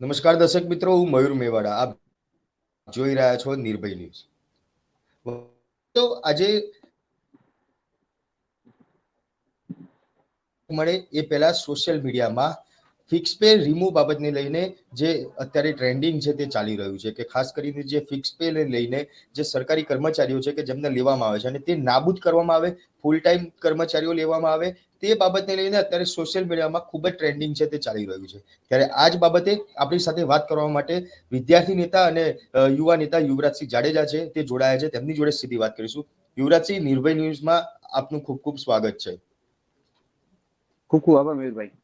નમસ્કાર દર્શક મિત્રો, હું મયુર મેવાડા. આપ જોઈ રહ્યા છો નિર્ભય ન્યૂઝ. તો આજે મળે એ પહેલા સોશિયલ મીડિયામાં ફિક્સ પે રિમૂવ બાબતને લઈને જે અત્યારે ટ્રેન્ડિંગ છે તે ચાલી રહ્યું છે કે ખાસ કરીને જે ફિક્સ પે લઈને જે સરકારી કર્મચારીઓ છે કે જેમને લેવામાં આવે છે અને તે નાબૂદ કરવામાં આવે ફૂલ ટાઈમ કર્મચારીઓ લેવામાં આવે, તે બાબતને લઈને અત્યારે સોશિયલ મીડિયામાં ખૂબ જ ટ્રેન્ડિંગ છે તે ચાલી રહ્યું છે. ત્યારે આ જ બાબતે આપણી સાથે વાત કરવા માટે વિદ્યાર્થી નેતા અને યુવા નેતા યુવરાજસિંહ જાડેજા છે, તે જોડાયા છે, તેમની જોડે સીધી વાત કરીશું. યુવરાજસિંહ, નિર્ભય ન્યૂઝમાં આપનું ખૂબ ખૂબ સ્વાગત છે. ખૂબ ખૂબ આભાર મયુરભાઈ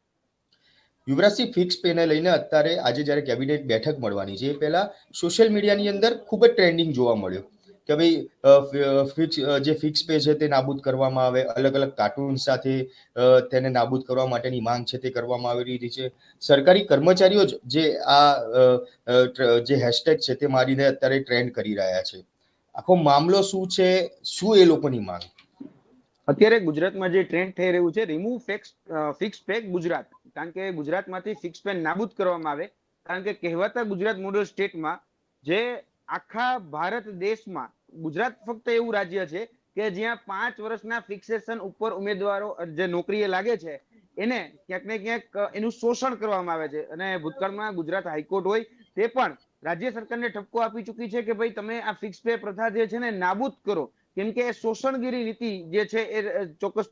યુવરાજસિંહ ફિક્સ પેને લઈને અત્યારે આજે જ્યારે કેબિનેટ બેઠક મળવાની છે, એ પહેલા સોશિયલ મીડિયાની અંદર ખૂબ જ ટ્રેન્ડિંગ જોવા મળ્યો કે ભાઈ ફિક્સ જે ફિક્સ પે છે તે નાબૂદ કરવામાં આવે, અલગ અલગ કાર્ટૂન સાથે તેને નાબૂદ કરવા માટેની માંગ છે તે કરવામાં આવી રહી છે. સરકારી કર્મચારીઓ જ જે આ જે હેશટેગ છે તે મારીને અત્યારે ટ્રેન્ડ કરી રહ્યા છે. આખો મામલો શું છે, શું એ લોકોની માંગ? અત્યારે ગુજરાતમાં જે ટ્રેન્ડ થઈ રહ્યું છે remove fix fix pay Gujarat. કારણ કે ગુજરાતમાંથી ફિક્સ પે નાબૂદ કરવામાં આવે. કારણ કે કહેવાતા ગુજરાત મોડલ સ્ટેટમાં જે આખા ભારત દેશમાં, ગુજરાત ફક્ત એવું રાજ્ય છે કે જ્યાં પાંચ વર્ષના ફિક્સેશન ઉપર ઉમેદવારો જે નોકરીએ લાગે છે, એને ક્યાંક ને ક્યાંક એનું શોષણ કરવામાં આવે છે. અને ભૂતકાળમાં ગુજરાત હાઈકોર્ટ હોય તે પણ રાજ્ય સરકારને ઠપકો આપી ચૂકી છે કે ભાઈ તમે આ ફિક્સ પે પ્રથા જે છે ને નાબૂદ કરો. કેમ કે શોષણગીરી નીતિ જે છે એ ચોક્કસ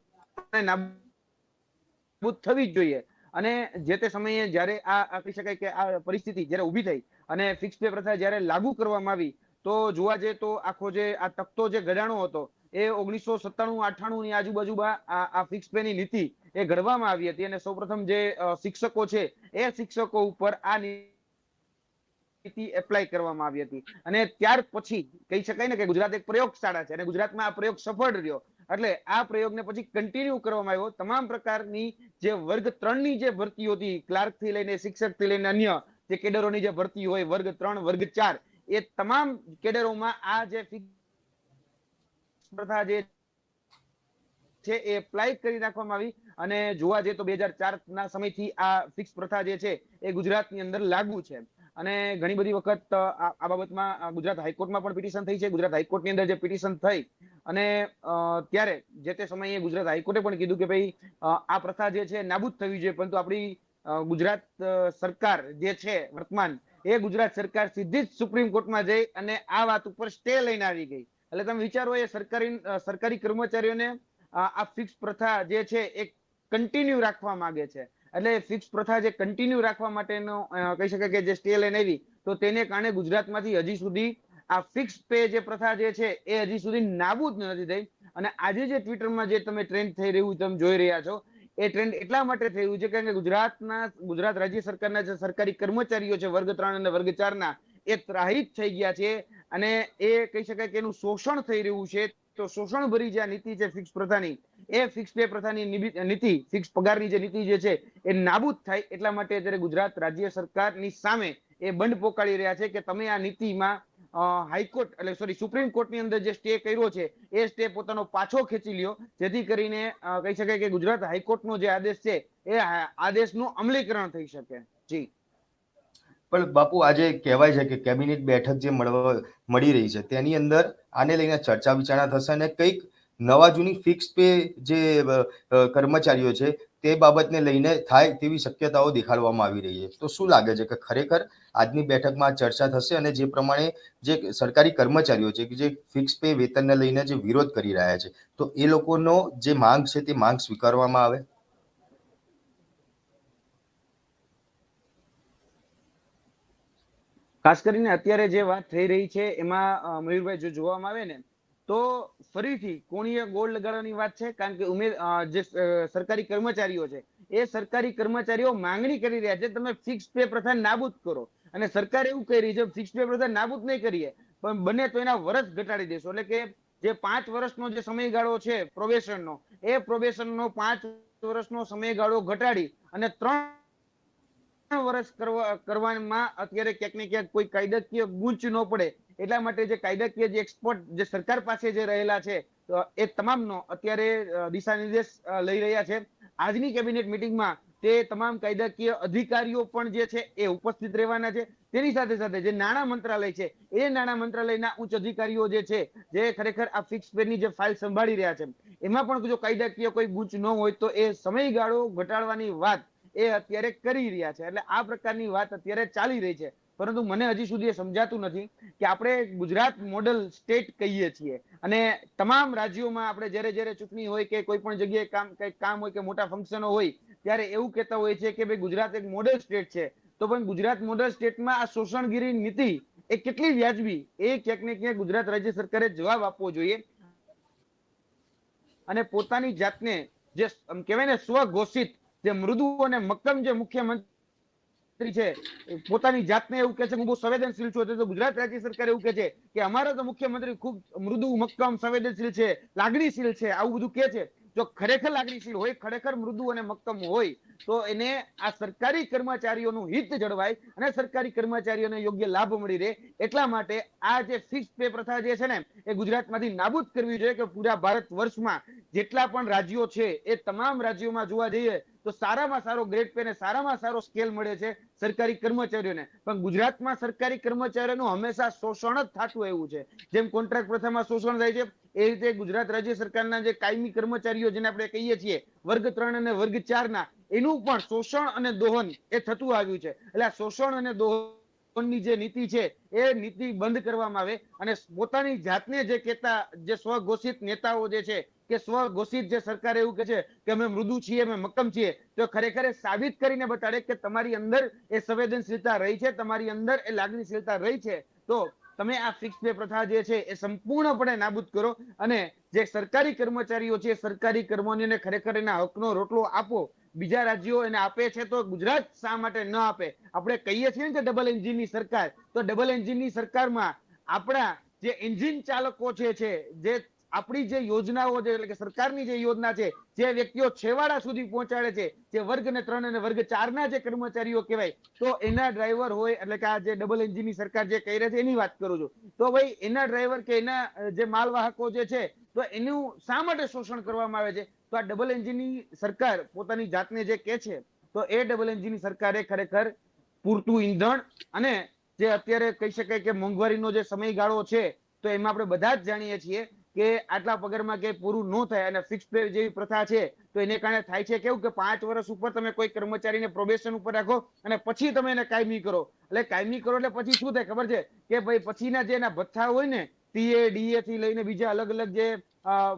નાબૂદ થવી જ જોઈએ. અને જે તે સમયે જ્યારે આ કહી શકાય કે આ પરિસ્થિતિ જ્યારે ઊભી થઈ અને ફિક્સ પે પ્રથા જ્યારે લાગુ કરવામાં આવી, તો જોવા જઈએ તો આખો જે, આ તખતો જે ઘડાણો હતો, એ ઓગણીસો સત્તાણું અઠાણું ની આજુબાજુમાં આ ફિક્સ પે ની નીતિ એ ઘડવામાં આવી હતી અને સૌપ્રથમ જે શિક્ષકો છે એ શિક્ષકો ઉપર આ નીતિ એપ્લાય કરવામાં આવી હતી. અને ત્યાર પછી કહી શકાય ને કે ગુજરાત એક પ્રયોગશાળા છે અને ગુજરાતમાં આ પ્રયોગ સફળ રહ્યો. એટલે આ પ્રયોગને પછી કન્ટિન્યુ કરવામાં આવ્યો. તમામ પ્રકારની જે વર્ગ ત્રણની જે ભરતીઓ હતી ક્લાર્કથી લઈને શિક્ષકથી લઈને અન્ય જે કેડરોની જે ભરતી હોય, વર્ગ ત્રણ, વર્ગ ચાર, એ તમામ કેડરોમાં આ જે પ્રથા જે છે એ એપ્લાય કરી નાખવામાં આવી. અને જોવા જઈએ તો બે હજાર ચાર ના સમયથી આ ફિક્સ પ્રથા જે છે એ ગુજરાતની અંદર લાગુ છે. અને ઘણી બધી વખત આ બાબતમાં ગુજરાત હાઈકોર્ટમાં પણ પિટિશન થઈ છે. ગુજરાત હાઈકોર્ટની અંદર જે પિટિશન થઈ અને ત્યારે જે તે સમયે ગુજરાત હાઈકોર્ટે પણ કીધું કે ભાઈ આ પ્રથા જે છે નાબૂદ થવી જોઈએ, પરંતુ આપણી ગુજરાત સરકાર જે છે વર્તમાન, એ ગુજરાત સરકાર સીધી જ સુપ્રીમ કોર્ટમાં જઈ અને આ વાત ઉપર સ્ટે લઈને આવી ગઈ. એટલે તમે વિચારો એ સરકારી સરકારી કર્મચારીઓને આ ફિક્સ પ્રથા જે છે એ કન્ટિન્યુ રાખવા માંગે છે. એટલે ફિક્સ પ્રથા જે કન્ટિન્યુ રાખવા માટેનો કહી શકાય કે જે સ્ટે લઈને આવી, તો તેને કારણે ગુજરાતમાંથી હજી સુધી આ ફિક્સ પે જે પ્રથા જે છે, એ હજી સુધી નાબૂદ નથી થઈ. અને આજે જે ટ્વિટરમાં જે તમે ટ્રેન્ડ થઈ રહ્યું તમે જોઈ રહ્યા છો, એ ટ્રેન્ડ એટલા માટે થઈ રહ્યું છે કારણ કે ગુજરાતના, ગુજરાત રાજ્ય સરકારના જે સરકારી કર્મચારીઓ છે, વર્ગ ત્રણ અને વર્ગ ચારના, એ ત્રાહિત થઈ ગયા છે. અને એ કહી શકાય કે એનું શોષણ થઈ રહ્યું છે. તો શોષણ ભરી જે આ નીતિ છે ફિક્સ પ્રથાની, એ ફિક્સ પે પ્રથાની નીતિ ફિક્સ પગારની જે નીતિ જે છે, એ નાબૂદ થાય એટલા માટે અત્યારે ગુજરાત રાજ્ય સરકારની સામે એ બંધ પોકાળી રહ્યા છે કે તમે આ નીતિમાં હાઈકોર્ટ, એટલે સોરી સુપ્રીમ કોર્ટની અંદર જે સ્ટે કર્યો છે, એ સ્ટે પોતાનો પાછો ખેંચી લ્યો. જેથી કરીને કહી શકાય કે ગુજરાત હાઈકોર્ટનો જે આદેશ છે, એ આદેશનું અમલીકરણ થઈ શકે. જી. પણ બાપુ, આજે કહેવાય છે કે કેબિનેટ બેઠક જે મળવા, મળી રહી છે, તેની અંદર આને લઈને ચર્ચા વિચારણા થશે અને કંઈક નવા જૂની ફિક્સ પે જે કર્મચારીઓ છે તે બાબતને લઈને થાય તેવી શક્યતાઓ દેખાડવામાં આવી રહી છે. તો શું લાગે છે કે ખરેખર આજની બેઠકમાં ચર્ચા થશે અને જે પ્રમાણે જે સરકારી કર્મચારીઓ છે કે જે ફિક્સ પે વેતનને લઈને જે વિરોધ કરી રહ્યા છે, તો એ લોકોનો જે માંગ છે તે માંગ સ્વીકારવામાં આવે? ખાસ કરીને અત્યારે જે વાત થઈ રહી છે, એમાં મયુરભાઈ, જો જોવામાં આવે ને તો ફરીથી કોણીએ ગોળ લગાડવાની વાત છે, કારણ કે ઉમેદ જે સરકારી કર્મચારીઓ છે, એ સરકારી કર્મચારીઓ માંગણી કરી રહ્યા છે, તમે ફિક્સ પે પ્રથા નાબૂદ કરો. અને સરકાર એવું કહી રહી છે ફિક્સ પે પ્રથા નાબૂદ નહીં કરીએ, પણ બને તો એના વર્ષ ઘટાડી દેશો. એટલે કે જે પાંચ વર્ષનો જે સમયગાળો છે પ્રોબેશનનો એ પ્રોબેશનનો પાંચ વર્ષનો સમયગાળો ઘટાડી અને ત્રણ વર્ષ કરવામાં અત્યારે ક્યાંક ને ક્યાંક કોઈ કાયદાકીય ગુંચ ન પડે. એટલા માટે જે કાયદાકીય જે એક્સપર્ટ જે સરકાર પાસે જે રહેલા છે એ તમામનો અત્યારે દિશા નિર્દેશ લઈ રહ્યા છે. આજની કેબિનેટ મિટિંગમાં તે તમામ કાયદાકીય અધિકારીઓ પણ જે છે એ ઉપસ્થિત રહેવાના છે. તેની સાથે સાથે જે નાણાં મંત્રાલય છે, એ નાણાં મંત્રાલયના ઉચ્ચ અધિકારીઓ જે છે, જે ખરેખર આ ફિક્સ પેની જે ફાઇલ સંભાળી રહ્યા છે. એમાં પણ જો કાયદાકીય કોઈ ગુંચ ન હોય તો એ સમયગાળો ઘટાડવાની વાત એ અત્યારે કરી રહ્યા છે. એટલે આ પ્રકારની વાત અત્યારે ચાલી રહી છે. પરંતુ મને હજી સુધી સમજાતું નથી કે આપણે ગુજરાત મોડલ સ્ટેટ કહીએ છીએ. અને તમામ રાજ્યોમાં આપણે જ્યારે જ્યારે ચૂંટણી હોય કે કોઈ પણ જગ્યાએ કામ, કંઈક કામ હોય કે મોટા ફંક્શનો હોય, ત્યારે એવું કહેતા હોય છે કે ભાઈ ગુજરાત એક મોડલ સ્ટેટ છે. તો પણ ગુજરાત મોડલ સ્ટેટમાં આ શોષણગીરી નીતિ એ કેટલી વ્યાજબી? એ ક્યાંક ને ક્યાંક ગુજરાત રાજ્ય સરકારે જવાબ આપવો જોઈએ. અને પોતાની જાતને જે કહેવાય ને સ્વઘોષિત જે મૃદુ અને મક્કમ જે મુખ્યમંત્રી છે પોતાની જાતને એવું કે છે હું બહુ સંવેદનશીલ છું. તો ગુજરાત રાજ્ય સરકાર એવું કે છે કે અમારા તો મુખ્યમંત્રી ખૂબ મૃદુ, મક્કમ, સંવેદનશીલ છે, લાગણીશીલ છે, આવું બધું કે છે. જો ખરેખર લાગણીશીલ હોય, ખરેખર મૃદુ અને મક્કમ હોય, તો એને આ સરકારી કર્મચારીઓનું હિત જળવાય અને સરકારી કર્મચારીઓને યોગ્ય લાભ મળી રહે. એટલા માટે આ જે ફિક્સ પે પ્રથા જે છે ને, એ ગુજરાતમાંથી નાબૂદ કરવી જોઈએ કે પૂરા ભારત વર્ષમાં જેટલા પણ રાજ્યો છે, એ તમામ રાજ્યોમાં જોવા જઈએ તો સારામાં સારો ગ્રેડ પે ને સારામાં સારો સ્કેલ મળે છે સરકારી કર્મચારીઓને. પણ ગુજરાતમાં સરકારી કર્મચારીઓનું હંમેશા શોષણ જ થતું એવું છે. જેમ કોન્ટ્રાક્ટ પ્રથામાં શોષણ થાય છે, એ રીતે ગુજરાત રાજ્ય સરકારના જે કાયમી કર્મચારીઓ જેને આપણે કહીએ છીએ, વર્ગ ત્રણ અને વર્ગ ચાર ના એનું પણ શોષણ અને દોહન એ થતું આવ્યું છે. એટલે આ શોષણ અને દોહનની જે નીતિ છે, એ નીતિ બંધ કરવામાં આવે અને પોતાની જાતને જે કહેતા, જે સ્વઘોષિત નેતાઓ જે છે કે સ્વઘોષિત જે સરકાર એવું કે છે કે અમે મૃદુ છીએ, અમે મક્કમ છીએ, તો ખરેખર સાબિત કરીને બતાડે કે તમારી અંદર એ સંવેદનશીલતા રહી છે, તમારી અંદર એ લાગણીશીલતા રહી છે, તો તમે આ ફિક્સ પે પ્રથા જે છે એ સંપૂર્ણપણે નાબૂદ કરો અને જે સરકારી કર્મચારીઓ છે સરકારી કર્મચારીઓને ખરેખર એના હકનો રોટલો આપો. બીજા રાજ્યો એને આપે છે તો ગુજરાત શા માટે ન આપે? આપણે કહીએ છીએ ને કે ડબલ એન્જિનની સરકાર, તો ડબલ એન્જિનની સરકારમાં આપણા જે એન્જિન ચાલકો છે, જે આપણી જે યોજનાઓ છે, એટલે કે સરકારની જે યોજના છે, જે વ્યક્તિઓ છેવાડા સુધી પહોંચાડે છે, જે વર્ગ ને ત્રણ અને વર્ગ ચાર ના જે કર્મચારીઓ કહેવાય, તો એના ડ્રાઈવર હોય, એટલે કે આ જે ડબલ એન્જિનની સરકાર જે કહી રહી છે, એની વાત કરું છું. તો ભાઈ, એના ડ્રાઈવર કે એના જે માલવાહકો જે છે, તો એનું શા માટે શોષણ કરવામાં આવે છે? તો આ ડબલ એન્જિનની સરકાર પોતાની જાતને જે કે છે, તો એ ડબલ એન્જિનની સરકારે ખરેખર પૂરતું ઈંધણ અને જે અત્યારે કહી શકાય કે મોંઘવારીનો જે સમયગાળો છે, તો એમાં આપણે બધા જ જાણીએ છીએ કે આટલા પગારમાં કે પૂરું ન થાય અને ફિક્સ પે જેવી પ્રથા છે, તો એને કારણે થાય છે કેવું કે પાંચ વર્ષ ઉપર તમે કોઈ કર્મચારીને પ્રોબેશન ઉપર રાખો અને પછી તમે એને કાયમી કરો. એટલે કાયમી કરો એટલે પછી શું થાય ખબર છે? કે ભાઈ પછીના જે એના ભથ્થા હોય ને ટીએ ડીએ થી લઈને બીજા અલગ અલગ જે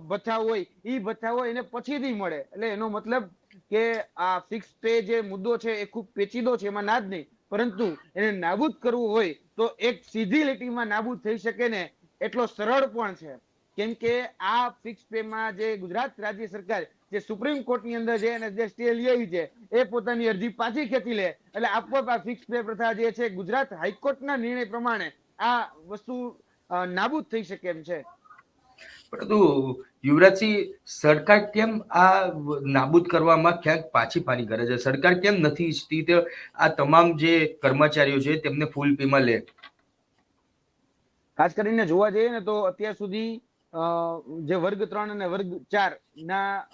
ભથ્થા હોય એ ભથ્થા હોય એને પછીથી મળે. એટલે એનો મતલબ કે આ ફિક્સ પે જે મુદ્દો છે એ ખૂબ પેચીદો છે, એમાં ના જ નહીં. પરંતુ એને નાબૂદ કરવું હોય તો એક સીધી લીટીમાં નાબૂદ થઈ શકે ને, એટલો સરળ પણ છે. કેમ કે આ ફિક્સ પે માં જે ગુજરાત રાજ્ય સરકાર જે સુપ્રીમ કોર્ટની અંદર છે અને જે સ્ટે લઈ આવી છે એ પોતાની અરજી પાછી ખેંચી લે. એટલે આપોઆપ આ ફિક્સ પે પ્રથા જે છે ગુજરાત હાઈકોર્ટના નિર્ણય પ્રમાણે આ વસ્તુ નાબૂદ થઈ શકે એમ છે. પરંતુ યુવરાજસિંહ સરકાર કેમ આ નાબૂદ કરવામાં ક્યાંક પાછી પાની કરે છે? સરકાર કેમ નથી ઈચ્છતી તે આ તમામ જે કર્મચારીઓ છે તેમને ફૂલ પેમાં લે? ખાસ કરીને જોવા જઈએ ને તો અત્યાર સુધી જે વર્ગ ત્રણ અને વર્ગ ચાર ના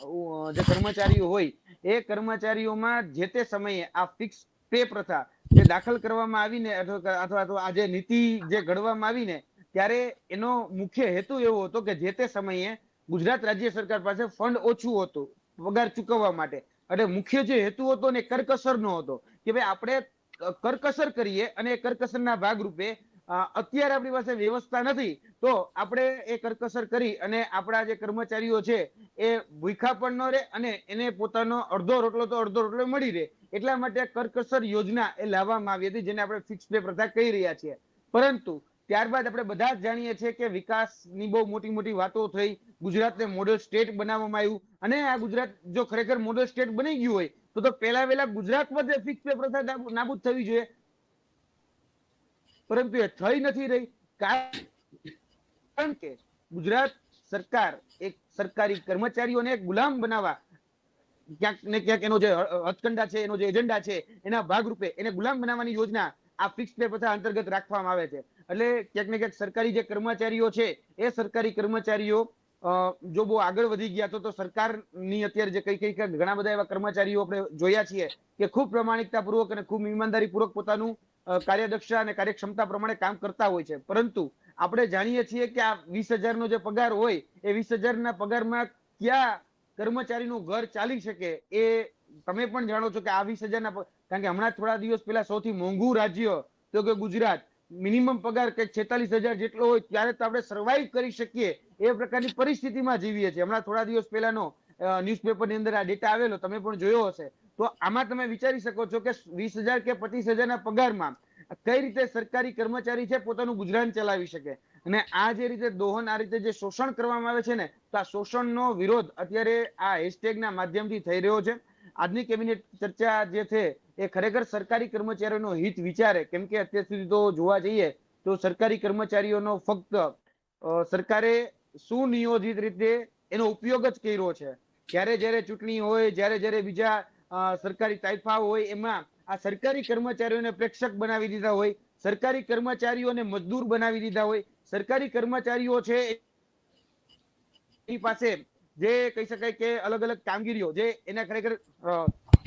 જે કર્મચારીઓ હોય, એ કર્મચારીઓમાં જે તે સમયે આ ફિક્સ પે પ્રથા જે દાખલ કરવામાં આવીને અથવા અથવા તો આ જે નીતિ જે ઘડવામાં આવીને, ત્યારે એનો મુખ્ય હેતુ એવો હતો કે જે તે સમયે ગુજરાત રાજ્ય સરકાર પાસે ફંડ ઓછું હતું પગાર ચૂકવવા માટે. એટલે મુખ્ય જે હેતુ હતો ને કરકસર નો હતો. કે ભાઈ આપણે કરકસર કરીએ અને કરકસરના ભાગરૂપે અત્યારે આપણી પાસે વ્યવસ્થા નથી. તો આપણે એ કરકસર કરી અને આપણા જે કર્મચારીઓ છે, એ ભૂખા પણ ન રહે અને એને પોતાનો અડધો રોટલો તો અડધો રોટલો મળી રહે. એટલા માટે કરકસર યોજના એ લાવવામાં આવી હતી, જેને આપણે ફિક્સ પે પ્રથા કહી રહ્યા છીએ. પરંતુ ત્યારબાદ આપણે બધા જ જાણીએ છીએ કે વિકાસની બહુ મોટી મોટી વાતો થઈ. ગુજરાતને મોડલ સ્ટેટ બનાવવામાં આવ્યું. અને આ ગુજરાત જો ખરેખર મોડલ સ્ટેટ બની ગયું હોય, તો તો પહેલા વહેલા ગુજરાતમાં જ ફિક્સ પે પ્રથા નાબૂદ થવી જોઈએ. પરંતુ એ થઈ નથી રહી. કારણ કે ગુજરાત સરકાર એક સરકારી કર્મચારીઓને ગુલામ બનાવવા ક્યાંક ને ક્યાંક એનો જે હથકંડા છે, એનો જે એજન્ડા છે, એના ભાગરૂપે એને ગુલામ બનાવવાની યોજના આ ફિક્સ પે પ્રથા અંતર્ગત રાખવામાં આવે છે. એટલે ક્યાંક ને ક્યાંક સરકારી જે કર્મચારીઓ છે, એ સરકારી કર્મચારીઓ જો બહુ આગળ વધી ગયા તો તો સરકારની અત્યારે જે કઈ કઈ ઘણા બધા એવા કર્મચારીઓ આપણે જોયા છીએ કે ખૂબ પ્રમાણિકતા પૂર્વક અને ખૂબ ઈમાનદારી પૂર્વક પોતાનું કાર્યદક્ષતા અને કાર્યક્ષમતા પ્રમાણે કામ કરતા હોય છે. પરંતુ આપણે જાણીએ છીએ કે આ વીસ હજારનો જે પગાર હોય, એ વીસ હજારના પગારમાં ક્યાં કર્મચારીનું ઘર ચાલી શકે એ તમે પણ જાણો છો કે આ વીસ હજારના કારણ કે હમણાં થોડા દિવસ પહેલા સૌથી મોંઘું રાજ્ય તો કે ગુજરાત, મિનિમમ પગાર કે છેતાલીસ હજાર જેટલો હોય ત્યારે તો આપણે સર્વાઈવ કરી શકીએ એ પ્રકારની પરિસ્થિતિમાં જીવીએ છીએ. હમણાં થોડા દિવસ પહેલાનો ન્યૂઝપેપરની અંદર આ ડેટા આવેલો, તમે પણ જોયો હશે. તો આમાં તમે વિચારી શકો છો કે વીસ હજાર કે પચીસ હજારના પગારમાં કઈ રીતે સરકારી કર્મચારી છે પોતાનું ગુજરાન ચલાવી શકે? અને આ જે રીતે દોહન, આ રીતે જે શોષણ કરવામાં આવે છે ને, તો આ શોષણનો વિરોધ અત્યારે આ હેશટેગના માધ્યમથી થઈ રહ્યો છે. આજની કેબિનેટ ચર્ચા જે છે એ ખરેખર સરકારી કર્મચારીઓનો હિત વિચારે. કેમ કે અત્યાર સુધી તો જોવા જઈએ તો સરકારી કર્મચારીઓનો ફક્ત સરકારે સુનિયોજિત રીતે એનો ઉપયોગ જ કર્યો છે. જ્યારે જ્યારે ચૂંટણી હોય, જ્યારે જ્યારે બીજા સરકારી તાઇફા હોય, એમાં આ સરકારી કર્મચારીઓને પ્રેક્ષક બનાવી દીધા હોય, સરકારી કર્મચારીઓને મજદૂર બનાવી દીધા હોય, સરકારી કર્મચારીઓ છે, એની પાસે જે કહી શકાય કે અલગ અલગ કામગીરીઓ જે એના ખરેખર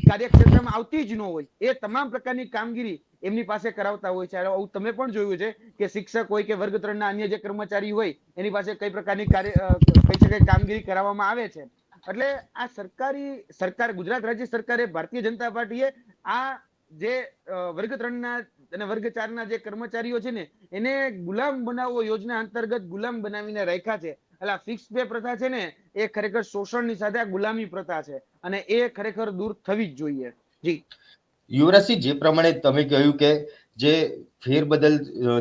કાર્યક્ષેત્રમાં આવતી જ ન હોય, એ તમામ પ્રકારની કામગીરી એમની પાસે કરાવતા હોય છે. આવું તમે પણ જોયું છે કે શિક્ષક હોય કે વર્ગ ત્રણના અન્ય જે કર્મચારી હોય, એની પાસે કઈ પ્રકારની કાર્ય કહી શકાય કામગીરી કરાવવામાં આવે છે. એટલે આ સરકારી, સરકાર, ગુજરાત રાજ્ય સરકારે ભારતીય જનતા પાર્ટીએ આ જે વર્ગ ત્રણના અને વર્ગ ચારના જે કર્મચારીઓ છે ને, એને ગુલામ બનાવવો યોજના અંતર્ગત ગુલામ બનાવીને રાખ્યા છે. એટલે ફિક્સ પે પ્રથા છે ને, એ ખરેખર શોષણની સાથે આ ગુલામી પ્રથા છે. અને એ ખરેખર દૂર થવી જ જોઈએ. જી. યુવરાજસિંહ, જે પ્રમાણે તમે કહ્યું કે જે ફેરબદલ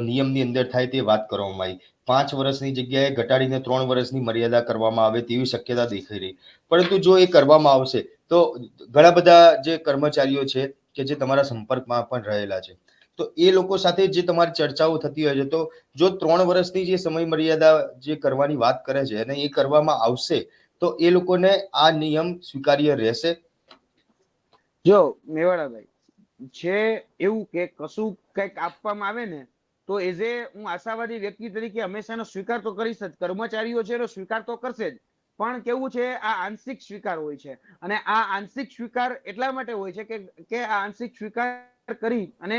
નિયમની અંદર થાય તે વાત કરવામાં આવી. પાંચ વર્ષની જગ્યાએ ઘટાડીને ત્રણ વર્ષની મર્યાદા કરવામાં આવે તેવી શક્યતા દેખાઈ રહી. પરંતુ જો એ કરવામાં આવશે, તો ઘણા બધા જે કર્મચારીઓ છે કે જે તમારા સંપર્કમાં પણ રહેલા છે, તો એ લોકો સાથે જે તમારી ચર્ચાઓ થતી હોય છે, તો જો ત્રણ વર્ષની જે સમય મર્યાદા જે કરવાની વાત કરે છે અને એ કરવામાં આવશે, તો એ લોકોને આ નિયમ સ્વીકાર્ય રહેશે? જો મેવાડાભાઈ, જે એવું કે કશું કંઈક આપવામાં આવે ને તો એઝ એ હું આશાવાદી વ્યક્તિ તરીકે હંમેશાનો સ્વીકાર તો કરીશ જ. કર્મચારીઓ છે એનો સ્વીકાર તો કરશે જ. પણ કેવું છે, આ આંશિક સ્વીકાર હોય છે. અને આ આંશિક સ્વીકાર એટલા માટે હોય છે કે કે આ આંશિક સ્વીકાર કરી અને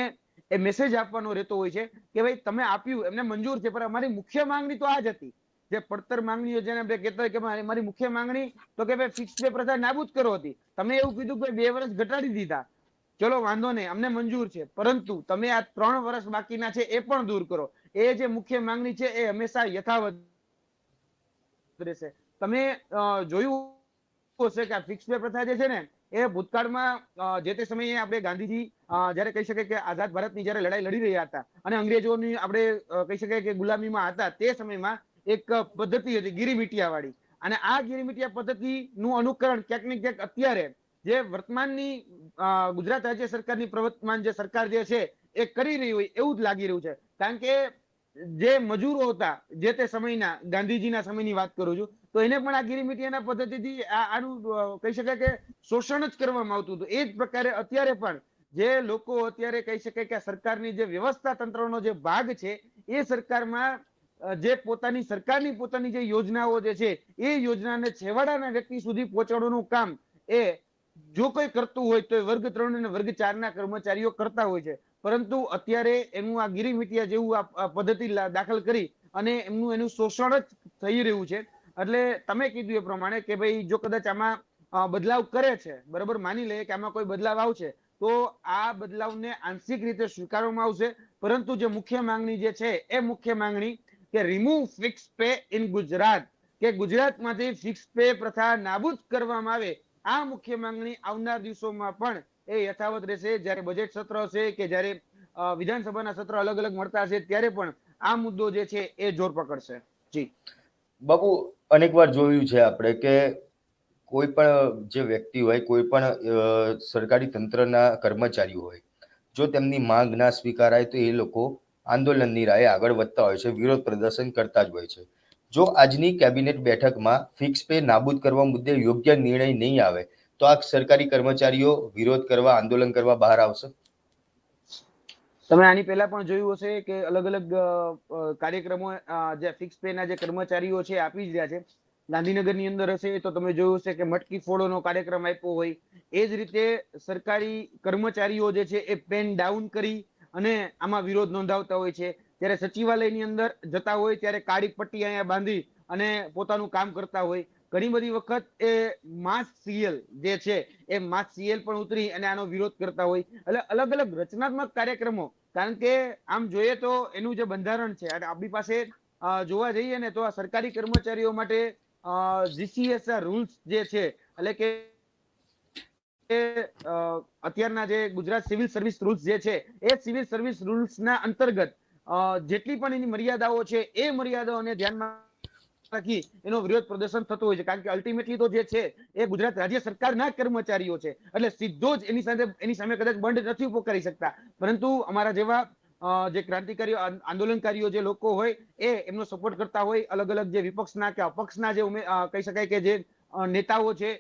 એ મેસેજ આપવાનો રહેતો હોય છે કે ભાઈ તમે આપ્યું, એમને મંજૂર છે, પણ અમારી મુખ્ય માંગણી તો આ જ હતી. જે પડતર માંગણીઓ જેને આપણે કહેતા કે મારી મુખ્ય માંગણી તો કે ભાઈ ફિક્સ પે પ્રથા નાબૂદ કરો હતી. તમે એવું કીધું કે બે વર્ષ ઘટાડી દીધા. ચલો, વાંધો નહીં, અમને મંજૂર છે. પરંતુ તમે આ ત્રણ વર્ષ બાકીના છે એ પણ દૂર કરો. એ જે મુખ્ય માંગણી છે એ હંમેશા યથાવત રહેશે. તમે જોયું હશે કે આ ફિક્સ પે પ્રથા જે છે ને, એ ભૂતકાળમાં જે તે સમયે આપણે ગાંધીજી જ્યારે કહી શકે કે આઝાદ ભારતની જ્યારે લડાઈ લડી રહ્યા હતા અને અંગ્રેજોની આપણે કહી શકાય કે ગુલામીમાં હતા, તે સમયમાં એક પદ્ધતિ હતી ગીરીમીટિયા વાળી અને આ ગીરી મીટિયા પદ્ધતિનું અનુકરણ ક્યાંક ને ક્યાંક અત્યારે જે વર્તમાનની ગુજરાત રાજ્ય સરકારની પ્રવર્તમાન જે સરકાર જે છે, એ કરી રહી હોય એવું જ લાગી રહ્યું છે. કારણ કે જે મજૂરો હતા, જે તે સમયના, ગાંધીજીના સમયની વાત કરું છું, તો એને પણ આ ગીરીમીટિયાના પદ્ધતિથી આનું કહી શકાય કે શોષણ જ કરવામાં આવતું હતું. એ જ પ્રકારે અત્યારે પણ જે લોકો અત્યારે કહી શકાય કે સરકારની જે વ્યવસ્થા તંત્રનો જે ભાગ છે, એ સરકારમાં જે પોતાની સરકારની પોતાની જે યોજનાઓ જે છે, એ યોજનાને છેવાડાના વ્યક્તિ સુધી પહોંચાડવાનું કામ એ જો કોઈ કરતું હોય તો વર્ગ ત્રણ અને વર્ગ ચાર ના કર્મચારીઓ કરતા હોય છે. પરંતુ અત્યારે એનું આ ગીરીમીટિયા જેવું આ- પદ્ધતિ દાખલ કરી અને એમનું એનું શોષણ જ થઈ રહ્યું છે. એટલે તમે કીધું એ પ્રમાણે કે ભાઈ જો કદાચ આમાં બદલાવ કરે છે, બરાબર? માની લઈએ કે આમાં કોઈ બદલાવ આવશે, તો આ બદલાવને આંશિક રીતે સ્વીકારવામાં આવશે. પરંતુ જે મુખ્ય માંગણી જે છે, એ મુખ્ય માંગણી કે remove fix pay in Gujarat કે ગુજરાતમાંથી ફિક્સ પે પ્રથા નાબૂદ કરવામાં આવે આ મુખ્ય માંગણી આવનાર દિવસોમાં પણ એ યથાવત રહેશે. જ્યારે બજેટ સત્ર હશે કે જ્યારે વિધાનસભાના સત્ર અલગ અલગ મળતા હશે ત્યારે પણ આ મુદ્દો જે છે એ જોર પકડશે. જી. બાપુ, અનેકવાર જોયું છે આપણે કે કોઈ પણ જે વ્યક્તિ હોય, કોઈ પણ સરકારી તંત્રના કર્મચારીઓ હોય, જો તેમની માંગ ના સ્વીકારાય તો એ લોકો આંદોલનની રાહે આગળ વધતા હોય છે, વિરોધ પ્રદર્શન કરતા જ હોય છે. જો આજની કેબિનેટ બેઠકમાં ફિક્સ પે નાબૂદ કરવા મુદ્દે યોગ્ય નિર્ણય નહીં આવે, તો આ સરકારી કર્મચારીઓ વિરોધ કરવા, આંદોલન કરવા બહાર આવશે? તમે આની પહેલા પણ જોયું હશે કે અલગ અલગ કાર્યક્રમો જે ફિક્સ પે ના જે કર્મચારીઓ છે, આપી જ રહ્યા છે. ગાંધીનગરની અંદર હશે તો તમે જોયું હશે કે મટકી ફોડોનો કાર્યક્રમ આપ્યો હોય. એ જ રીતે સરકારી કર્મચારીઓ જે છે એ પેન ડાઉન કરી અને આમાં વિરોધ નોંધાવતા હોય છે. ત્યારે સચિવાલયની અંદર જતા હોય ત્યારે કાળી પટ્ટી અહીંયા બાંધી અને પોતાનું કામ કરતા હોય. ઘણી બધી વખત એ માસ સીએલ જે છે, એ માસ સીએલ પણ ઉતરી અને આનો વિરોધ કરતા હોય. એટલે અલગ અલગ રચનાત્મક કાર્યક્રમો. કારણ કે આમ જોઈએ તો એનું જે બંધારણ છે, અને આપણી પાસે જોવા જઈએ ને તો આ સરકારી કર્મચારીઓ માટે જીસીએસઆર રૂલ્સ જે છે, એટલે કે અત્યારના જે ગુજરાત સિવિલ સર્વિસ રૂલ્સ જે છે, એ સિવિલ સર્વિસ રૂલ્સના અંતર્ગત જેટલી પણ એની મર્યાદાઓ છે, એ મર્યાદાઓને ધ્યાનમાં રાખી એનો વિરોધ પ્રદર્શન થતું હોય છે. કારણ કે અલ્ટિમેટલી તો જે છે, એ ગુજરાત રાજ્ય સરકારના કર્મચારીઓ છે. એટલે સીધો જ એની સાથે, એની સામે કદાચ બંધ નથી ઊભો કરી શકતા. પરંતુ અમારા જેવા જે ક્રાંતિકારીઓ આંદોલનકારીઓ જે લોકો હોય, એ એમનો સપોર્ટ કરતા હોય અલગ અલગ જે વિપક્ષના કે અપક્ષના જે કહી શકાય કે જે નેતાઓ છે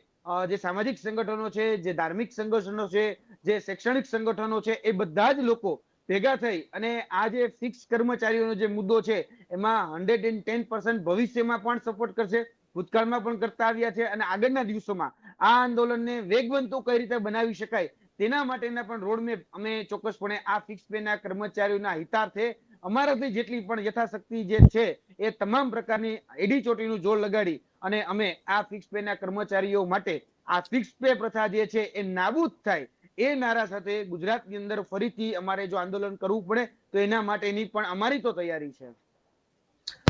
જે સામાજિક સંગઠનો છે, જે ધાર્મિક સંગઠનો છે, જે શૈક્ષણિક સંગઠનો છે, એ બધા જ લોકો ભેગા થઈ અને આ જે ફિક્સ કર્મચારીઓનો જે મુદ્દો છે, એમાં હંડ્રેડ એન્ડ ટેન પર્સન્ટ ભવિષ્યમાં પણ સપોર્ટ કરશે, ભૂતકાળમાં પણ કરતા આવ્યા છે અને આગળના દિવસોમાં આ આંદોલનને વેગવંતુ કઈ રીતે બનાવી શકાય, તેના માટેના પણ રોડમેપ અમે ચોક્કસપણે આ ફિક્સ પેના કર્મચારીઓના હિતાર્થે અમારાથી જેટલી પણ યથાશક્તિ જે છે, એ તમામ પ્રકારની એડી ચોટીનું જોર લગાડી અને અમે આ ફિક્સ પેના કર્મચારીઓ માટે આ ફિક્સ પે પ્રથા જે છે, એ નાબૂદ થાય એ નારા સાથે ગુજરાતની અંદર ફરીથી અમારે જો આંદોલન કરવું પડે, તો એના માટેની પણ અમારી તો તૈયારી છે.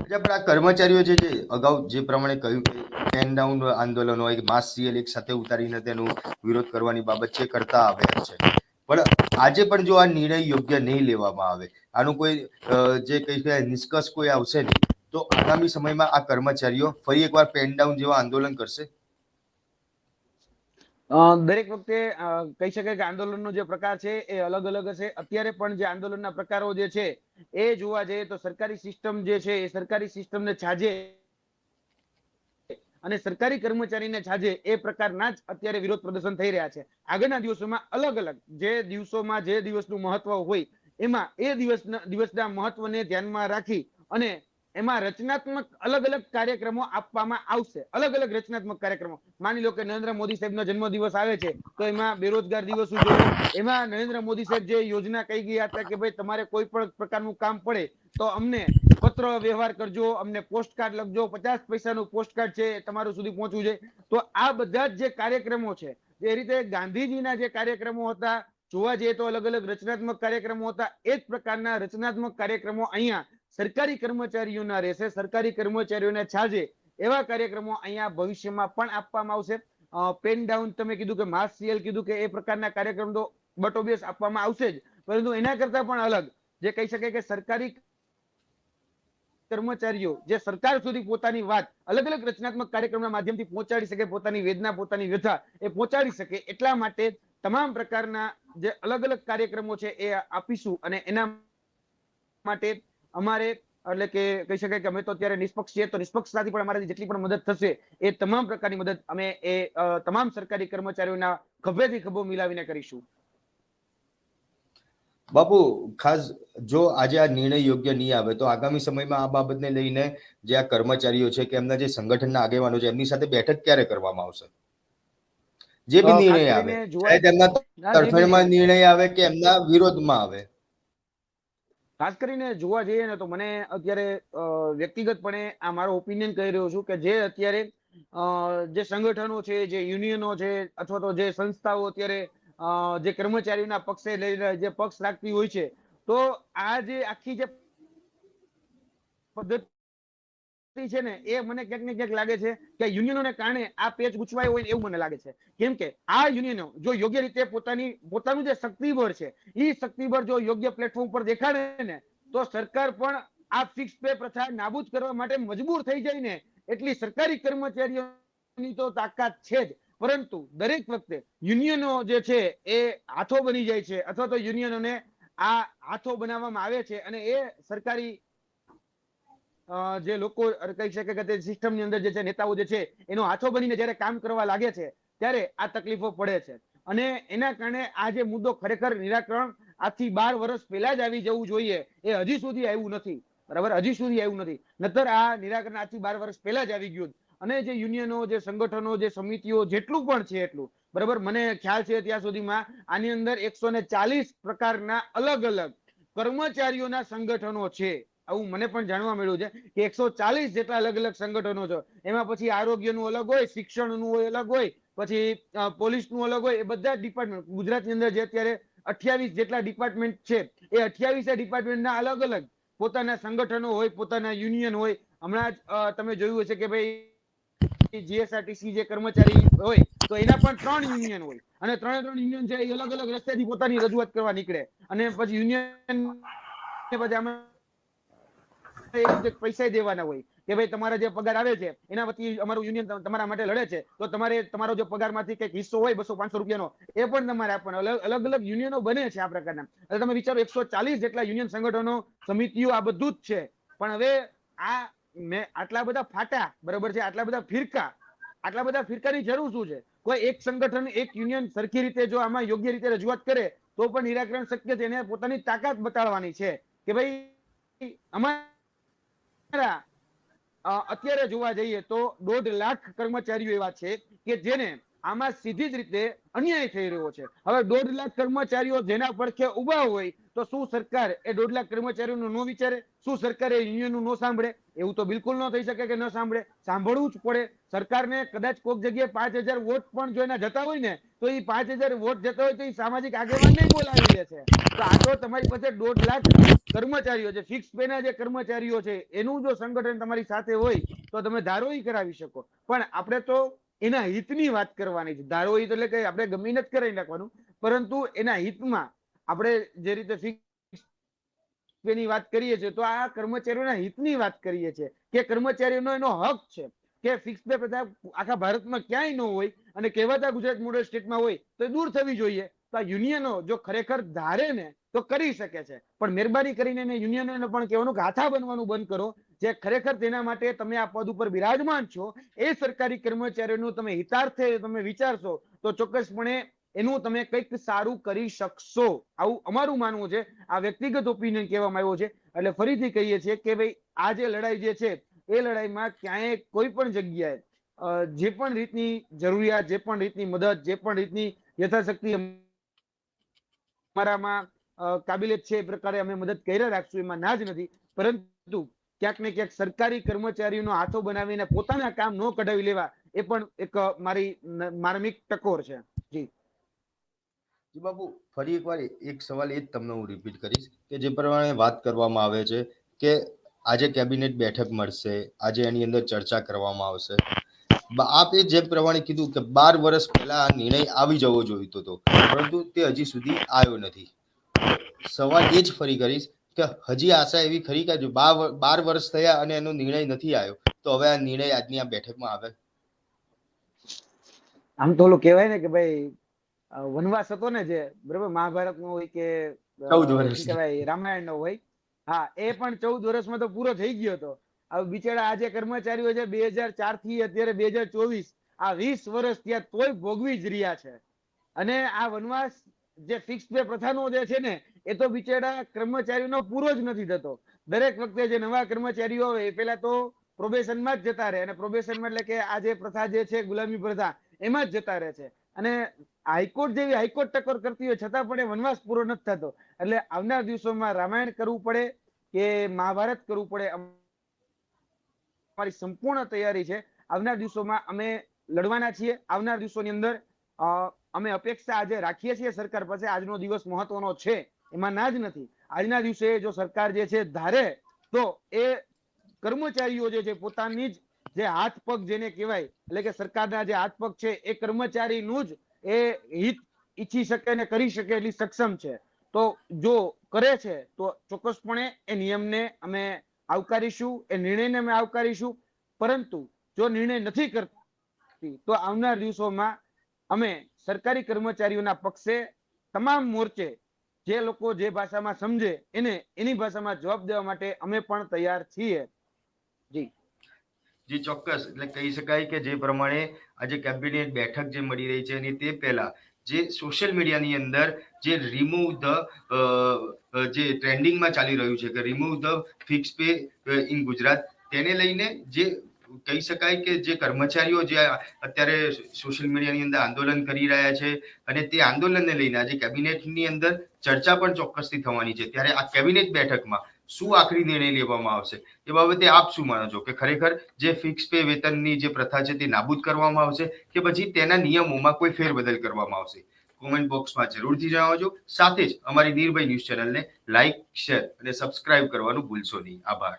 પણ આ કર્મચારીઓ જે અગાઉ જે પ્રમાણે કહ્યું કે પેન ડાઉન આંદોલન હોય માસ સીએલ એક સાથે ઉતારીને તેનો વિરોધ કરવાની બાબત છે કરતા આવ્યા છે. પણ આજે પણ જો આ નિર્ણય યોગ્ય નહીં લેવામાં આવે, આનું કોઈ જે શકાય નિષ્કર્ષ કોઈ આવશે નહીં, તો આગામી સમયમાં આ કર્મચારીઓ ફરી એકવાર પેન ડાઉન જેવા આંદોલન કરશે? દરેક વખતે કહી શકાય કે આંદોલનનો જે પ્રકાર છે એ અલગ અલગ હશે. અત્યારે પણ જે આંદોલનના પ્રકારો જે છે એ જોવા જઈએ તો સરકારી સિસ્ટમ જે છે એ સરકારી સિસ્ટમને છાજે અને સરકારી કર્મચારીને છાજે એ પ્રકારના જ અત્યારે વિરોધ પ્રદર્શન થઈ રહ્યા છે. આગળના દિવસોમાં અલગ અલગ જે દિવસોમાં જે દિવસનું મહત્વ હોય એમાં એ દિવસના દિવસના મહત્વને ધ્યાનમાં રાખી અને એમાં રચનાત્મક અલગ અલગ કાર્યક્રમો આપવામાં આવશે. અલગ અલગ રચનાત્મક કાર્યક્રમો. માની લો કે નરેન્દ્ર મોદી સાહેબનો જન્મદિવસ આવે છે, તો એમાં બેરોજગાર દિવસ ઉજવો એમાં નરેન્દ્ર મોદી સાહેબ જે યોજના કહી ગયા હતા કે ભાઈ તમારે કોઈ પણ પ્રકારનું કામ પડે, તો અમને પત્ર વ્યવહાર કરજો, અમને પોસ્ટ કાર્ડ લખજો. પચાસ પૈસાનું પોસ્ટ કાર્ડ છે તમારું સુધી પહોંચવું છે. તો આ બધા જ જે કાર્યક્રમો છે જે રીતે ગાંધીજીના જે કાર્યક્રમો હતા, જોવા જઈએ તો અલગ અલગ રચનાત્મક કાર્યક્રમો હતા, એ જ પ્રકારના રચનાત્મક કાર્યક્રમો અહીંયા સરકારી કર્મચારીઓના રહેશે, સરકારી કર્મચારીઓને છાજે એવા કાર્યક્રમો અહીંયા ભવિષ્યમાં પણ આપવામાં આવશે. પેન ડાઉન તમે કીધું કે માસ સીએલ કીધું કે એ પ્રકારના કાર્યક્રમ તો બટ આપવામાં આવશે જ. પરંતુ એના કરતા પણ અલગ જે કહી શકાય કે સરકારી કર્મચારીઓ જે સરકાર સુધી પોતાની વાત અલગ અલગ રચનાત્મક કાર્યક્રમના માધ્યમથી પહોંચાડી શકે, પોતાની વેદના, પોતાની વ્યથા એ પહોંચાડી શકે એટલા માટે તમામ પ્રકારના જે અલગ અલગ કાર્યક્રમો છે એ આપીશું અને એના માટે અમારે એટલે કે કહી શકાય કે અમે તો અત્યારે નિષ્પક્ષ છીએ તો નિષ્પક્ષતાથી પણ અમારાથી જેટલી પણ મદદ થશે એ તમામ પ્રકારની મદદ અમે એ તમામ સરકારી કર્મચારીઓના ખભેથી ખભો મિલાવીને કરીશું. બાપુ ખાસ જો આજે આ નિર્ણય યોગ્ય નહીં આવે તો આગામી સમયમાં આ બાબતને લઈને જે આ કર્મચારીઓ છે કે એમના જે સંગઠનના આગેવાનો છે એમની સાથે બેઠક ક્યારે કરવામાં આવશે? જે બી નિર્ણય આવે તેમના તરફેણમાં નિર્ણય આવે કે એમના વિરોધમાં આવે? ખાસ કરીને જોવા જઈએ ને તો મને અત્યારે વ્યક્તિગતપણે આ મારો ઓપિનિયન કહી રહ્યો છું કે જે અત્યારે જે સંગઠનો છે, જે યુનિયનો છે અથવા તો જે સંસ્થાઓ અત્યારે જે કર્મચારીઓના પક્ષે લઈને જે પક્ષ રાખતી હોય છે, તો આ જે આખી જે પદ્ધતિ છે ને, એ મને ક્યાંક ને ક્યાંક લાગે છે કે યુનિયનોને કારણે આ પેચ ગુચવાયો હોય એવું મને લાગે છે. કેમ કે આ યુનિયનો જો યોગ્ય રીતે પોતાની, પોતાનું જે શક્તિબળ છે એ શક્તિબળ જો યોગ્ય પ્લેટફોર્મ પર દેખાડે ને, તો સરકાર પણ આ ફિક્સ પે પ્રથા નાબૂદ કરવા માટે મજબૂર થઈ જાય ને એટલી સરકારી કર્મચારીઓની તો તાકાત છે જ. પરંતુ દરેક વખતે યુનિયનો જે છે, એ હાથો બની જાય છે, અથવા તો યુનિયનોને આ હાથો બનાવવામાં આવે છે અને એ સરકારી જે લોકો કહી શકે કે તે સિસ્ટમની અંદર જે છે નેતાઓ જે છે એનો હાથો બનીને જ્યારે કામ કરવા લાગે છે, ત્યારે આ તકલીફો પડે છે. અને એના કારણે આ જે મુદ્દો ખરેખર નિરાકરણ આજથી બાર વર્ષ પહેલા જ આવી જવું જોઈએ એ હજી સુધી આવ્યું નથી. બરાબર? હજી સુધી આવ્યું નથી. નતર આ નિરાકરણ આજથી બાર વર્ષ પહેલા જ આવી ગયું. અને જે યુનિયનો, જે સંગઠનો, જે સમિતિઓ જેટલું પણ છે એટલું. બરાબર? મને ખ્યાલ છે ત્યાં સુધીમાં આની અંદર એકસો ને ચાલીસ પ્રકારના અલગ અલગ કર્મચારીઓના સંગઠનો છે. આવું મને પણ જાણવા મળ્યું છે કે એકસો ચાલીસ જેટલા અલગ અલગ સંગઠનો છે. એમાં પછી આરોગ્યનું અલગ હોય, શિક્ષણનું હોય, અલગ હોય, પછી પોલીસનું અલગ હોય, એ બધા ડિપાર્ટમેન્ટ ગુજરાતની અંદર જે અત્યારે અઠ્યાવીસ જેટલા ડિપાર્ટમેન્ટ છે, એ અઠ્યાવીસે ડિપાર્ટમેન્ટના અલગ અલગ પોતાના સંગઠનો હોય, પોતાના યુનિયન હોય. હમણાં જ તમે જોયું હશે કે ભાઈ જીએસઆરટીસી જે કર્મચારી હોય, તો એના પણ ત્રણ યુનિયન હોય. અને ત્રણે ત્રણ યુનિયન છે એ અલગ અલગ રસ્તેથી પોતાની રજૂઆત કરવા નીકળે. અને પછી યુનિયન પછી આમાં પૈસા દેવાના હોય. કે ભાઈ તમારા જે પગાર આવે છે એના વતી અમારું યુનિયન તમારા માટે લડે છે, તો તમારે તમારો જે પગારમાંથી કંઈક હિસ્સો હોય, બસો પાંચસો રૂપિયાનો, એ પણ તમારે આપવાનો. અલગ અલગ યુનિયનો બને છે આ પ્રકારના. એટલે તમે વિચારો, એકસો ચાલીસ જેટલા યુનિયન સંગઠનો, સમિતિઓ આ બધું જ છે. પણ હવે આ મેં, આટલા બધા ફાટા, બરોબર છે, આટલા બધા ફિરકા, આટલા બધા ફિરકાની જરૂર શું છે? કોઈ એક સંગઠન, એક યુનિયન સરખી રીતે જો આમાં યોગ્ય રીતે રજૂઆત કરે, તો પણ નિરાકરણ શક્ય છે, એને પોતાની તાકાત બતાડવાની છે. કે ભાઈ, અમારા અત્યારે જોવા જઈએ તો દોઢ લાખ કર્મચારીઓ એવા છે કે જેને આમાં સીધી જ રીતે અન્યાય થઈ રહ્યો છે. હવે દોઢ લાખ કર્મચારીઓ જેના પડખે ઊભા હોય તો શું સરકાર એ દોઢ લાખ કર્મચારીઓનું ન વિચારે? શું સરકાર એ યુનિયનનું ન સાંભળે? એવું તો બિલકુલ ન થઈ શકે કે ન સાંભળે. સાંભળવું જ પડે. સરકારને કદાચ કોઈક જગ્યાએ પાંચ હજાર વોટ પણ જો એના જતા હોય ને, તો એ પાંચ હજાર વોટ જતા હોય તો એ સામાજિક આગેવાન નહીં બોલાવી લે છે. તો આ તો તમારી પાસે દોઢ લાખ કર્મચારીઓ છે. ફિક્સ પે જે કર્મચારીઓ છે, એનું જો સંગઠન તમારી સાથે હોય, તો તમે ધારોઈ કરાવી શકો. પણ આપણે તો એના હિતની વાત કરવાની છે. ધારોઈ એટલે કે આપણે ગમે જ કરાવી નાખવાનું. પરંતુ એના હિતમાં આપણે જે રીતે ફિક્સ વાત કરીએ છીએ, તો આ કર્મચારીઓના હિતની વાત કરીએ છીએ કે કર્મચારીઓનો એનો હક છે કે ફિક્સ પે પ્રથા આખા ભારતમાં ક્યાંય ન હોય અને કહેવાતા ગુજરાત મોડલ સ્ટેટમાં હોય તો દૂર થવી જોઈએ. તો આ યુનિયનો જો ખરેખર ધારે ને તો કરી શકે છે. પણ મહેરબાની કરીને એને યુનિયનોને પણ કહેવાનું ગાથા બનવાનું બંધ કરો. જે ખરેખર તેના માટે તમે આ પદ ઉપર બિરાજમાન છો, એ સરકારી કર્મચારીઓનું તમે હિતાર્થે તમે વિચારશો તો ચોક્કસપણે એનું તમે કંઈક સારું કરી શકશો. આવું અમારું માનવું છે. આ વ્યક્તિગત ઓપિનિયન કહેવામાં આવ્યો છે. એટલે ફરીથી કહીએ છીએ કે ભાઈ, આ જે લડાઈ જે છે, એ લડાઈમાં ક્યાંય કોઈ પણ જગ્યાએ જે પણ રીતની જરૂરિયાત, જે પણ રીતની મદદ, જે પણ રીતની યથાશક્તિ અમારામાં કાબિલિયત છે એ પ્રકારે અમે મદદ કર્યા રાખશું, એમાં ના જ નથી. પરંતુ ક્યાંક ને ક્યાંક સરકારી કર્મચારીઓનો હાથો બનાવીને પોતાના કામ ન કઢાવી લેવા, એ પણ એક મારી, માર્મિક ટકોર છે. જી બાપુ, ફરી ફરી એકવાર એક સવાલ એ જ તમને હું રિપીટ કરીશ કે જે પ્રમાણે વાત કરવામાં આવે છે કે આજે કેબિનેટ બેઠક મળશે, આજે એની અંદર ચર્ચા કરવામાં આવશે. આપે જે પ્રમાણે કીધું કે બાર વર્ષ પહેલા આ નિર્ણય આવી જવો જોઈતો હતો પરંતુ તે હજી સુધી આવ્યો નથી. સવાલ એ જ ફરી કરીશ કે હજી આશા એવી ખરી કે જો બાર વર્ષ થયા અને એનો નિર્ણય નથી આવ્યો, તો હવે આ નિર્ણય આજની આ બેઠકમાં આવે? આમ તો ઓલું કહેવાય ને કે ભાઈ વનવાસ હતો ને જે બરોબર? મહાભારત નો હોય કે ચૌદ વર્ષ. કહેવાય રામાયણ નો હોય. હા એ પણ ચૌદ વર્ષમાં તો પૂરો થઈ ગયો હતો. હવે બિચારા આ જે કર્મચારીઓ છે બે હજાર ચારથી અત્યારે બે હજાર ચોવીસ આ વીસ વર્ષ ત્યાં તોય ભોગવી જ રહ્યા છે. અને આ વનવાસ જે ફિક્સ પે પ્રથાનો જે છે ને એ તો બિચારા કર્મચારીનો પૂરો જ નથી થતો. દરેક વખતે જે નવા કર્મચારીઓ આવે એ પેલા તો પ્રોબેશનમાં જ જતા રહે. અને પ્રોબેશનમાં એટલે કે આ જે પ્રથા જે છે ગુલામી પ્રથા એમાં જ જતા રહે છે. અને હાઈકોર્ટ જેવી હાઈકોર્ટ ટક્કર કરતી હોય, છતાં પણ એ વનવાસ પૂરો નથી થતો. એટલે આવનાર દિવસોમાં રામાયણ કરવું પડે કે મહાભારત કરવું પડે અમારી સંપૂર્ણ તૈયારી છે. આવનાર દિવસોમાં અમે લડવાના છીએ. આવનાર દિવસોની અંદર અમે અપેક્ષા આજે રાખીએ છીએ સરકાર પાસે. આજનો દિવસ મહત્વનો છે. એમાં ના જ નથી. આજના દિવસે જો સરકાર જે છે ધારે, તો એ કર્મચારીઓ જે છે પોતાની જ જે હાથ પગ જેને કહેવાય, એટલે કે સરકારના જે હાથ પગ છે, એ કર્મચારીનું જ એ હિત ઈચ્છી શકે અને કરી શકે એટલી સક્ષમ છે. તો જો કરે છે, તો ચોક્કસપણે એ નિયમને અમે આવકારીશું, એ નિર્ણયને અમે આવકારીશું. પરંતુ જો નિર્ણય નથી કરતી, તો આવનાર દિવસોમાં અમે સરકારી કર્મચારીઓના પક્ષે તમામ મોરચે જે લોકો જે ભાષામાં સમજે, એને એની ભાષામાં જવાબ દેવા માટે અમે પણ તૈયાર છીએ. જી. જી ચોક્કસ, એટલે કહી શકાય કે જે પ્રમાણે આજે કેબિનેટ બેઠક જે મળી રહી છે અને તે પહેલા જે સોશિયલ મીડિયાની અંદર જે રિમૂવ ધ જે ટ્રેન્ડિંગમાં ચાલી રહ્યું છે કે remove the fix pay in Gujarat, તેને લઈને જે કહી શકાય કે જે કર્મચારીઓ જે અત્યારે સોશિયલ મીડિયાની અંદર આંદોલન કરી રહ્યા છે અને તે આંદોલનને લઈને આજે કેબિનેટની અંદર ચર્ચા પણ ચોક્કસથી થવાની છે. ત્યારે આ કેબિનેટ બેઠકમાં શું આખરી નિર્ણય લેવામાં આવશે? એ બાબતે આપ શું માનો છો? કે ખરેખર જે ફિક્સ પે વેતનની જે પ્રથા છે તે નાબૂદ કરવામાં આવશે કે પછી તેના નિયમોમાં કોઈ ફેરબદલ કરવામાં આવશે? કોમેન્ટ બોક્સમાં જરૂરથી જણાવજો. સાથે જ અમારી નિર્ભય ન્યૂઝ ચેનલને લાઇક શેર અને સબસ્ક્રાઇબ કરવાનું ભૂલશો નહીં. આભાર.